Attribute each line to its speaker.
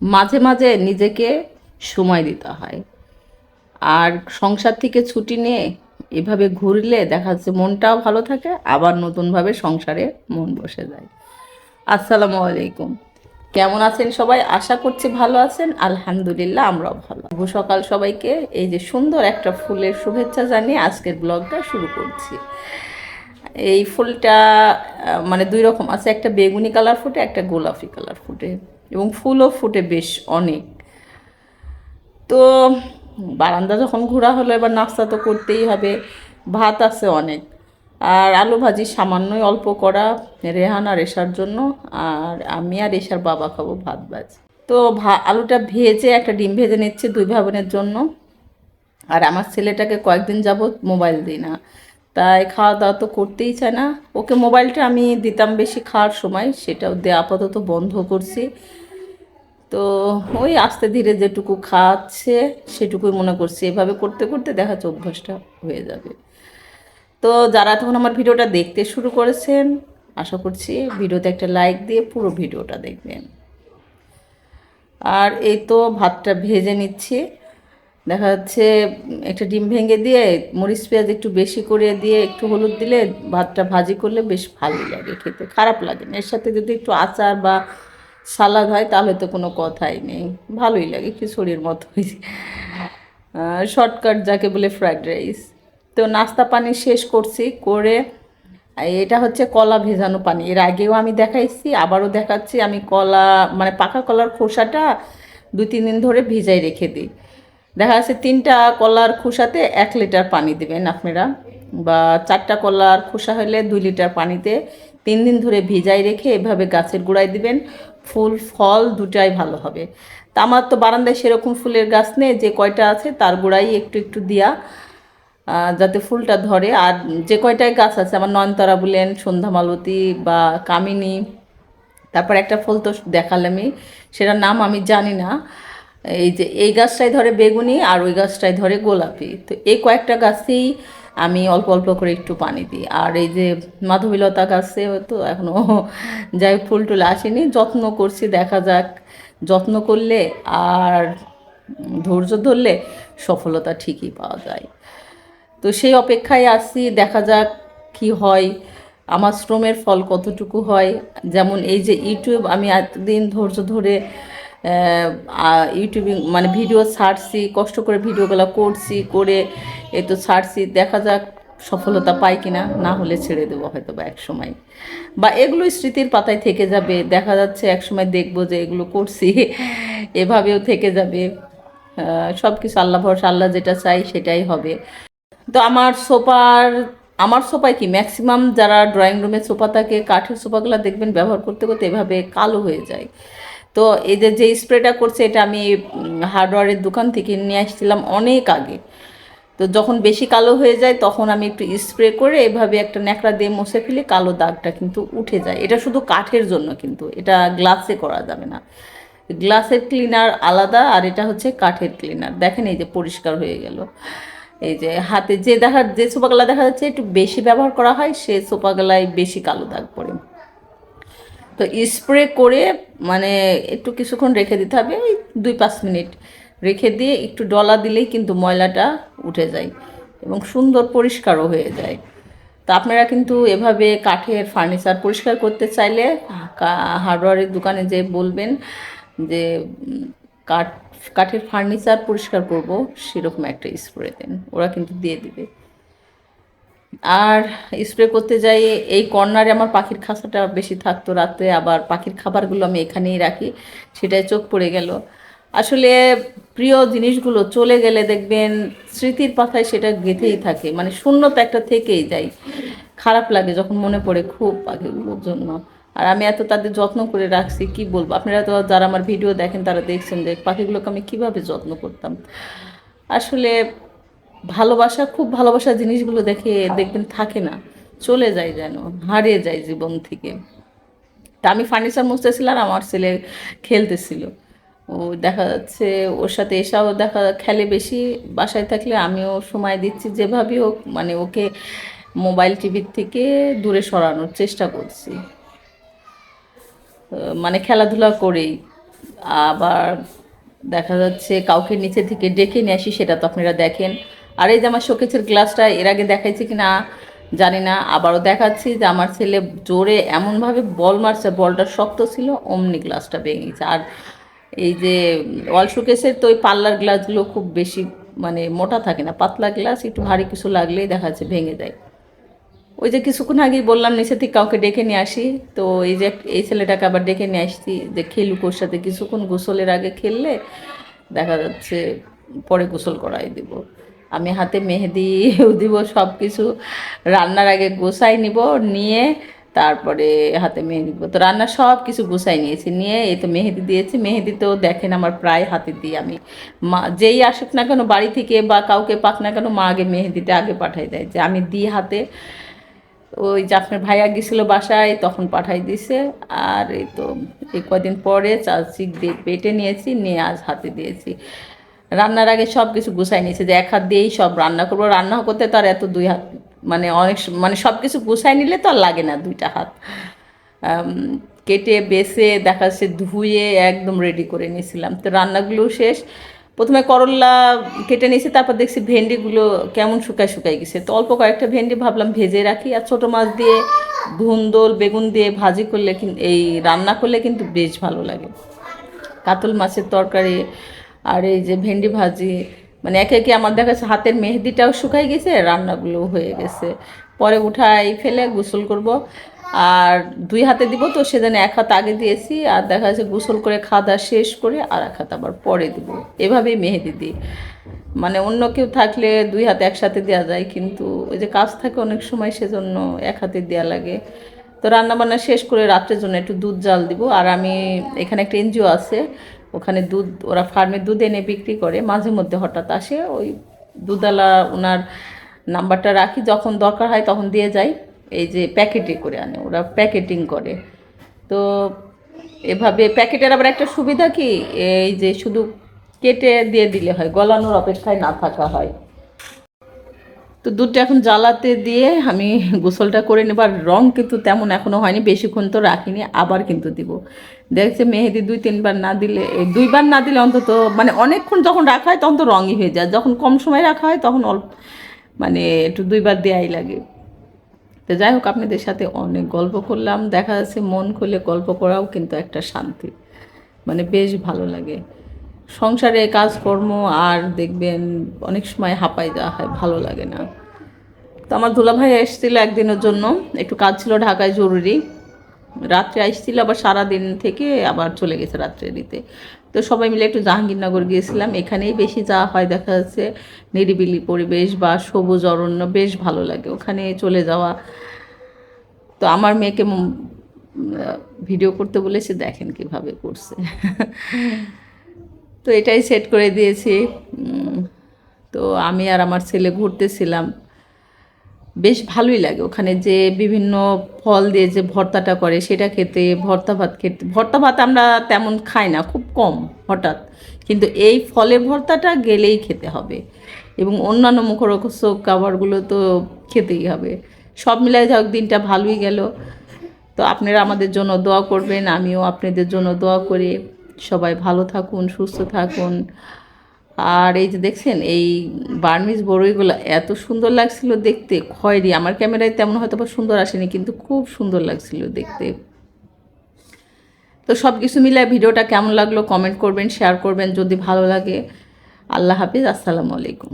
Speaker 1: মাঝে মাঝে নিজেকে সময় দিতে হয়। আর সংসার থেকে ছুটি নিয়ে এভাবে ঘুরলে দেখা যাচ্ছে মনটাও ভালো থাকে, আবার নতুনভাবে সংসারে মন বসে যায়। আসসালামু আলাইকুম। কেমন আছেন সবাই? আশা করছি ভালো আছেন। আলহামদুলিল্লাহ, আমরাও ভালো। শুভ সকাল সবাইকে। এই যে সুন্দর একটা ফুলের শুভেচ্ছা জানিয়ে আজকের ব্লগটা শুরু করছি। এই ফুলটা মানে দুই রকম আছে, একটা বেগুনি কালার ফুটে, একটা গোলাপি কালার ফুটে। এবং ফুলও ফুটে বেশ অনেক। তো বারান্দা যখন ঘোরা হলো, এবার নাস্তা তো করতেই হবে। ভাত আছে অনেক। আর আলু ভাজি সামান্যই অল্প করা রেহান আর এশার জন্য। আর আমি আর এশার বাবা খাব ভাত ভাজি। তো ভা, আলুটা ভেজে একটা ডিম ভেজে নিচ্ছে দুই ভাবনের জন্য। আর আমার ছেলেটাকে কয়েকদিন যাবৎ মোবাইল দিই না। তাই খাওয়া দাওয়া তো করতেই চায় না। ওকে মোবাইলটা আমি দিতাম বেশি খাওয়ার সময়, সেটাও দিয়ে আপাতত বন্ধ করছি। তো ওই আস্তে ধীরে যেটুকু খাচ্ছে, সেটুকুই মনে করছি। এভাবে করতে করতে দেখা যাচ্ছে অভ্যাসটা হয়ে যাবে। তো যারা তখন আমার ভিডিওটা দেখতে শুরু করেছেন, আশা করছি ভিডিওতে একটা লাইক দিয়ে পুরো ভিডিওটা দেখবেন। আর এই তো ভাতটা ভেজে নিচ্ছি। দেখা যাচ্ছে একটা ডিম ভেঙে দিয়ে মরিচ পেঁয়াজ একটু বেশি করে দিয়ে একটু হলুদ দিলে ভাতটা ভাজি করলে বেশ ভালোই লাগে খেতে। খারাপ লাগে না। এর সাথে যদি একটু আচার বা সালাদ হয়, তাহলে তো কোনো কথাই নেই। ভালোই লাগে খিচুড়ির মতোই শর্টকাট যাকে বলে ফ্রাইড রাইস তো নাস্তা পানি শেষ করছি, করে এটা হচ্ছে কলা ভেজানো পানি। এর আগেও আমি দেখাইছি, আবারও দেখাচ্ছি। আমি কলা মানে পাকা কলার খোসাটা দু তিন দিন ধরে ভিজাই রেখে দিই। দেখা যাচ্ছে তিনটা কলার খোসাতে এক লিটার পানি দেবেন আপনারা। বা চারটা কলার খোসা হলে দুই লিটার পানিতে তিন দিন ধরে ভিজাই রেখে এভাবে গাছের গোড়ায় দিবেন। ফুল, ফল দুটাই ভালো হবে। তা আমার তো বারান্দায় সেরকম ফুলের গাছ নেই, যে কয়টা আছে তার গোড়ায় একটু একটু দিয়া যাতে ফুলটা ধরে। আর যে কয়টায় গাছ আছে, আমার নয়নতারা বলেন, সন্ধ্যা মালতী বা কামিনী, তারপর একটা ফুল তো দেখালামই সেটার নাম আমি জানি না। এই যে, এই গাছটাই ধরে বেগুনি আর ওই গাছটাই ধরে গোলাপি। তো এই কয়েকটা গাছেই আমি অল্প অল্প করে একটু পানি দিই। আর এই যে মাধবীলতা গাছে হয়তো এখনও যাই ফুল টুল আসেনি, যত্ন করছি, দেখা যাক। যত্ন করলে আর ধৈর্য ধরলে সফলতা ঠিকই পাওয়া যায়। তো সেই অপেক্ষায় আসছি দেখা যাক কি হয়। আমার শ্রমের ফল কতটুকু হয়। যেমন এই যে ইউটিউব, আমি এতদিন ধৈর্য ধরে ইউটিউবিং মানে ভিডিও ছাড়ছি, কষ্ট করে ভিডিওগুলো করছি, করে এই তো ছাড়ছি, দেখা যাক সফলতা পাই কিনা, না হলে ছেড়ে দেবো হয়তো বা এক সময়। বা এগুলো স্মৃতির পাতায় থেকে যাবে, দেখা যাচ্ছে এক সময় দেখব যে এগুলো করছি, এভাবেও থেকে যাবে। সব কিছু আল্লাহ ভরসা, আল্লাহ যেটা চাই সেটাই হবে। তো আমার সোফার, আমার সোফায় কি ম্যাক্সিমাম যারা ড্রয়িং রুমে সোফা থাকে, কাঠের সোফাগুলো দেখবেন, ব্যবহার করতে করতে এভাবে কালো হয়ে যায়। তো যে যে স্প্রেটা করছে, এটা আমি হার্ডওয়ারের দোকান থেকে নিয়ে আসছিলাম অনেক আগে। তো যখন বেশি কালো হয়ে যায়, তখন আমি একটু স্প্রে করে এভাবে একটা ন্যাকড়া দিয়ে মুছে ফেলে কালো দাগটা কিন্তু উঠে যায়। এটা শুধু কাঠের জন্য কিন্তু, এটা গ্লাসে করা যাবে না। গ্লাসের ক্লিনার আলাদা আর এটা হচ্ছে কাঠের ক্লিনার দেখেন এই যে পরিষ্কার হয়ে গেল। এই যে হাতে যে দেখা, যে সোপাগুলা দেখা যাচ্ছে, একটু বেশি ব্যবহার করা হয়, সে সোপাগুলায় বেশি কালো দাগ পড়ে। তো স্প্রে করে মানে একটু কিছুক্ষণ রেখে দিতে হবে দুই পাঁচ মিনিট। রেখে দিয়ে একটু ডলা দিলেই কিন্তু ময়লাটা উঠে যায় এবং সুন্দর পরিষ্কারও হয়ে যায়। তা আপনারা কিন্তু এভাবে কাঠের ফার্নিচার পরিষ্কার করতে চাইলে হার্ডওয়ারের দোকানে যে বলবেন যে কাঠ, কাঠের ফার্নিচার পরিষ্কার করব, সেরকম একটা স্প্রে দেন, ওরা কিন্তু দিয়ে দিবে। আর স্প্রে করতে যাই, এই কর্নারে আমার পাখির খাঁচাটা বেশি থাকতো, রাতে আবার পাখির খাবারগুলো আমি এখানেই রাখি, সেটাই চোখ পড়ে গেল। আসলে প্রিয় জিনিসগুলো চলে গেলে দেখবেন স্মৃতির পাতায় সেটা গেঁথেই থাকে। মানে শূন্যতা একটা থেকেই যায়। খারাপ লাগে যখন মনে পড়ে, খুব পাখিগুলোর জন্য। আর আমি এত তাদের যত্ন করে রাখছি, কি বলব? আপনারা তো যারা আমার ভিডিও দেখেন, তারা দেখছেন যে পাখিগুলোকে আমি কীভাবে যত্ন করতাম। আসলে ভালোবাসা, খুব ভালোবাসা জিনিসগুলো দেখে দেখবেন থাকে না। চলে যায় যেন, হারিয়ে যায় জীবন থেকে। তা আমি ফার্নিচার মুছতেছিলাম আমার ছেলে খেলতেছিল। ও দেখা যাচ্ছে ওর সাথে এসাও দেখা খেলে বেশি বাসায় থাকলে আমিও সময় দিচ্ছি যেভাবে হোক মানে ওকে মোবাইল টিভির থেকে দূরে সরানোর চেষ্টা করছি। মানে খেলাধুলা করেই। আবার দেখা যাচ্ছে কাউকে নিচে থেকে ডেকে নিয়ে আসি, সেটা তো আপনারা দেখেন। আর এই যে আমার শোকেসের গ্লাসটা, এর আগে দেখাইছি কি না জানি না, আবারও দেখাচ্ছি যে আমার ছেলে জোরে এমনভাবে বল মারছে, বলটা শক্ত ছিল, অমনি গ্লাসটা ভেঙেছে আর এই যে ওয়াল শোকেসের তো ওই পাল্লার গ্লাসগুলো খুব বেশি মানে মোটা থাকে না, পাতলা গ্লাস একটু ভারী কিছু লাগলেই দেখা যাচ্ছে ভেঙে যায়। ওই যে কিছুক্ষণ আগেই বললাম নিচে থেকে কাউকে ডেকে নিয়ে আসি। তো এই যে, এই ছেলেটাকে আবার ডেকে নিয়ে আসছি যে খেলুক ওর সাথে কিছুক্ষণ গোসলের আগে খেললে দেখা যাচ্ছে পরে গোসল করাই দিব। আমি হাতে মেহেদিও দিব সব কিছু রান্নার আগে গোসাই নিব, নিয়ে তারপরে হাতে মেহেদি তো রান্না সব কিছু গুছাই নিয়েছি। নিয়ে এই তো মেহেদি দিয়েছি। মেহেদি তো দেখেন আমার প্রায় হাতে দিই আমি। মা যেই আসুক না কেন বাড়ি থেকে বা কাউকে পাক না কেন মা আগে মেহেদিটা আগে পাঠাই দেয়। যে আমি দিই হাতে। ওই যে আপনার ভাইয়া গেছিল বাসায় তখন পাঠাই দিছে। আর এই তো এই কদিন পরে চালচি দিয়ে পেটে নিয়েছি, নিয়ে আজ হাতে দিয়েছি। রান্নার আগে সব কিছু গুছাই নিয়েছি। যে এক হাত দিয়েই সব রান্না করব। রান্না করতে তো আর এত দুই হাত মানে অনেক মানে সব কিছু গুছাই নিলে তো আর লাগে না দুইটা হাত। কেটে, বেছে, দেখা যাচ্ছে ধুয়ে একদম রেডি করে নিয়েছিলাম। তো রান্নাগুলো শেষ। প্রথমে করল্লা কেটে নিয়েছি, তারপর দেখছি ভেন্ডিগুলো কেমন শুকায় শুকায় গেছে। তো অল্প কয়েকটা ভেন্ডি ভাবলাম ভেজে রাখি। আর ছোটো মাছ দিয়ে ধুন্দল বেগুন দিয়ে ভাজি করলে এই রান্না করলে কিন্তু বেশ ভালো লাগে। কাতল মাছের তরকারি, আর এই যে ভেন্ডি ভাজি মানে একে একে আমার দেখা যাচ্ছে হাতের মেহেদিটাও শুকাই গেছে রান্নাগুলো হয়ে গেছে। পরে উঠাই ফেলে গোসল করব। আর দুই হাতে দিব তো সেদিন এক হাত আগে দিয়েছি, আর দেখা যাচ্ছে গোসল করে খাওয়া শেষ করে আর এক হাত আবার পরে দিব। এভাবেই মেহেদি দিই। মানে অন্য কেউ থাকলে দুই হাতে একসাথে দেওয়া যায়, কিন্তু ওই যে কাজ থাকে অনেক সময়, সেজন্য এক হাতে দেওয়া লাগে। তো রান্নাবান্না শেষ করে রাত্রের জন্য একটু দুধ জাল দিব। আর আমি এখানে একটা এনজিও আছে ওখানে দুধ, ওরা ফার্মে দুধ এনে বিক্রি করে, মাঝে মধ্যে হঠাৎ আসে, ওই দুধওয়ালা ওনার নাম্বারটা রাখি, যখন দরকার হয় তখন দিয়ে যাই, এই যে প্যাকেটে করে আনে, ওরা প্যাকেটিং করে। তো এভাবে প্যাকেটের আবার একটা সুবিধা কি, এই যে শুধু কেটে দিয়ে দিলে হয়, গলানোর অপেক্ষায় না থাকা হয়। তো দুধটা এখন জ্বালাতে দিয়ে আমি গোসলটা করে নেব, আর রং কিন্তু তেমন এখনও হয়নি, বেশিক্ষণ তো রাখিনি, আবার কিন্তু দিব। দেখছে মেহেদি দুই, তিনবার না দিলে দুইবার না দিলে অন্তত মানে অনেকক্ষণ যখন রাখা হয় তখন তো রঙই হয়ে যায়, যখন কম সময় রাখা হয় তখন অল্প মানে একটু দুইবার দেয়াই লাগে। তো যাই হোক, আপনাদের সাথে অনেক গল্প করলাম, দেখা যাচ্ছে মন খুলে গল্প করাও কিন্তু একটা শান্তি মানে বেশ ভালো লাগে। সংসারে কাজকর্ম আর দেখবেন অনেক সময় হাঁপাই যাওয়া হয়, ভালো লাগে না। তো আমার দুলাভাই এসেছিল একদিনের জন্য, একটু কাজ ছিল ঢাকায় জরুরি। রাত্রে আসছিল, আবার সারা দিন থেকে আবার চলে গেছে রাত্রে দিতে। তো সবাই মিলে একটু জাহাঙ্গীরনগর গিয়েছিলাম, এখানেই বেশি যাওয়া হয়, দেখা যাচ্ছে নিরিবিলি পরিবেশ বা সবুজ অরণ্য, বেশ ভালো লাগে ওখানে চলে যাওয়া। তো আমার মেয়েকে ভিডিও করতে বলেছে, দেখেন কীভাবে করছে। তো এটাই সেট করে দিয়েছি। তো আমি আর আমার ছেলে ঘুরতেছিলাম। বেশ ভালোই লাগে ওখানে যে বিভিন্ন ফল দিয়ে যে ভর্তাটা করে সেটা খেতে, ভর্তা ভাত খেতে, ভর্তা ভাত আমরা তেমন খাই না, খুব কম হঠাৎ। কিন্তু এই ফলের ভর্তাটা গেলেই খেতে হবে। এবং অন্যান্য মুখরোচক খাবারগুলো তো খেতেই হবে। সব মিলাই যাক, দিনটা ভালোই গেল। তো আপনারা আমাদের জন্য দোয়া করবেন, আমিও আপনাদের জন্য দোয়া করি। সবাই ভালো থাকুন, সুস্থ থাকুন। আর এই যে দেখছেন, এই বার্মিজ বড়ইগুলো এত সুন্দর লাগছিল দেখতে। খয়েরি, আমার ক্যামেরায় তেমন হয়তো বা সুন্দর আসেনি, কিন্তু খুব সুন্দর লাগছিল দেখতে। তো সব কিছু মিলে ভিডিওটা কেমন লাগল কমেন্ট করবেন শেয়ার করবেন, যদি ভালো লাগে। আল্লাহ হাফিজ, আসসালামু আলাইকুম।